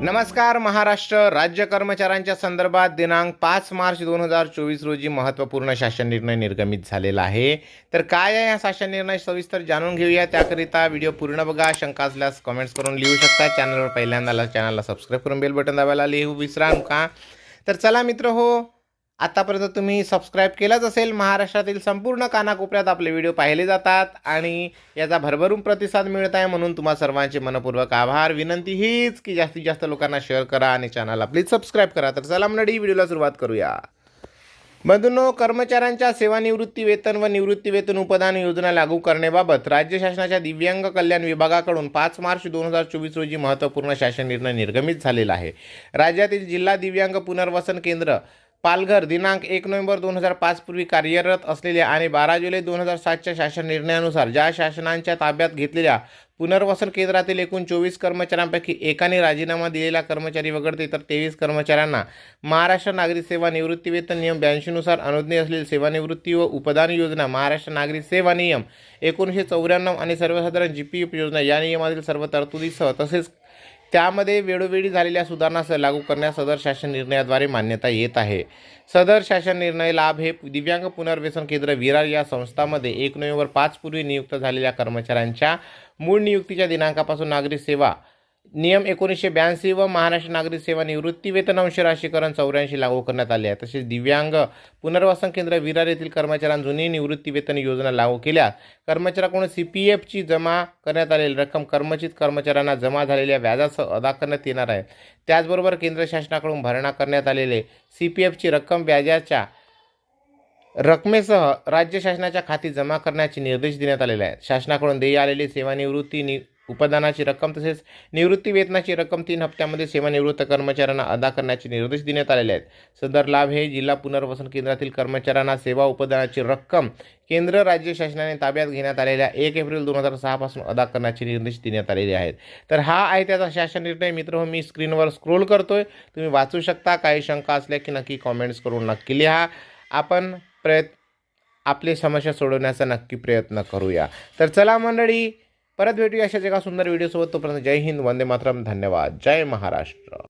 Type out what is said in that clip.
नमस्कार महाराष्ट्र राज्य कर्मचाऱ्यांच्या संदर्भात दिनांक पाच मार्च दोन हजार चोवीस रोजी महत्त्वपूर्ण शासन निर्णय निर्गमित झालेला आहे. तर काय आहे हा शासन निर्णय सविस्तर जाणून घेऊया. त्याकरिता व्हिडिओ पूर्ण बघा. शंका असल्यास कमेंट्स करून लिहू शकता. चॅनलवर पहिल्यांदा चॅनलला सबस्क्राईब करून बेल बटन दाबायला लिहू विसरा नका. तर चला मित्र हो आतापर्यंत तुम्ही सबस्क्राईब केलंच असेल महाराष्ट्रातील संपूर्ण कानाकोपऱ्यात आपले व्हिडिओ पाहिले जातात आणि याचा भरभरून प्रतिसाद मिळत आहे म्हणून तुम्हा सर्वांचे मनपूर्वक आभार. विनंती हीच की जास्तीत जास्त लोकांना शेअर करा आणि चॅनलला प्लीज सबस्क्राईब करा. तर चला मंडळी व्हिडिओला सुरुवात करूया. बंधूंनो कर्मचाऱ्यांच्या सेवानिवृत्ती वेतन व निवृत्ती वेतन उपदान योजना लागू करण्याबाबत राज्य शासनाच्या दिव्यांग कल्याण विभागाकडून पाच मार्च दोन हजार चोवीस रोजी महत्त्वपूर्ण शासन निर्णय निर्गमित झालेला आहे. राज्यातील जिल्हा दिव्यांग पुनर्वसन केंद्र पालघर दिनांक एक नोव्हेंबर दोन हजार पाचपूर्वी कार्यरत असलेल्या आणि बारा जुलै दोन हजार सातच्या शासन निर्णयानुसार ज्या शासनांच्या ताब्यात घेतलेल्या पुनर्वसन केंद्रातील एकूण चोवीस कर्मचाऱ्यांपैकी एकाने राजीनामा दिलेला कर्मचारी वगळते तर तेवीस कर्मचाऱ्यांना महाराष्ट्र नागरी सेवा निवृत्ती वेतन नियम ब्याऐंशीनुसार अनुज्ञेय असलेली सेवानिवृत्ती व उपदान योजना महाराष्ट्र नागरी सेवा नियम एकोणीसशे चौऱ्याण्णव आणि सर्वसाधारण जी पी एफ योजना या नियमातील सर्व तरतुदीसह तसेच त्यामध्ये वेळोवेळी झालेल्या सुधारणा लागू करण्यास सदर शासन निर्णयाद्वारे मान्यता येत आहे. सदर शासन निर्णय लाभ हे दिव्यांग पुनर्वसन केंद्र विरार या संस्थामध्ये एक नोव्हेंबर पाच पूर्वी नियुक्त झालेल्या कर्मचाऱ्यांच्या मूळ नियुक्तीच्या दिनांकापासून नागरी सेवा नियम एकोणीसशे ब्याऐंशी व महाराष्ट्र नागरिक सेवा निवृत्ती वेतन अंश राशीकरण चौऱ्याऐंशी लागू करण्यात आले आहे. तसेच दिव्यांग पुनर्वसन केंद्र विरार येथील कर्मचाऱ्यांना जुनी निवृत्ती वेतन योजना लागू केल्यास कर्मचाऱ्याकडून सी पी एफची जमा करण्यात आलेली रक्कम कर्मचित कर्मचाऱ्यांना जमा झालेल्या व्याजासह अदा करण्यात येणार आहे. त्याचबरोबर केंद्र शासनाकडून भरणा करण्यात आलेले सी पी एफची रक्कम व्याजाच्या रकमेसह राज्य शासनाच्या खाती जमा करण्याचे निर्देश देण्यात आलेले आहेत. शासनाकडून देय आलेली सेवानिवृत्ती नि उपदानाची रक्कम तसेच निवृत्ती वेतनाची रक्कम तीन हप्त्यामध्ये सेवानिवृत्त कर्मचाऱ्यांना अदा करण्याचे निर्देश देण्यात आलेले आहेत. सदर लाभ हे जिल्हा पुनर्वसन केंद्रातील कर्मचाऱ्यांना सेवा उपदानाची रक्कम केंद्र राज्य शासनाने ताब्यात घेण्यात आलेल्या एक एप्रिल दोन हजार सहापासून अदा करण्याचे निर्देश देण्यात आलेले आहेत. तर हा आहे त्याचा शासन निर्णय. मित्र हो मी स्क्रीनवर स्क्रोल करतोय. तुम्ही वाचू शकता. काही शंका असल्या की नक्की कॉमेंट्स करून नक्की लिहा. आपण प्रयत्न आपली समस्या सोडवण्याचा नक्की प्रयत्न करूया. तर चला मंडळी परत भेटूया अशाच एका सुंदर व्हिडिओसोबत तोपर्यंत जय हिंद वंदे मातरम. धन्यवाद. जय महाराष्ट्र.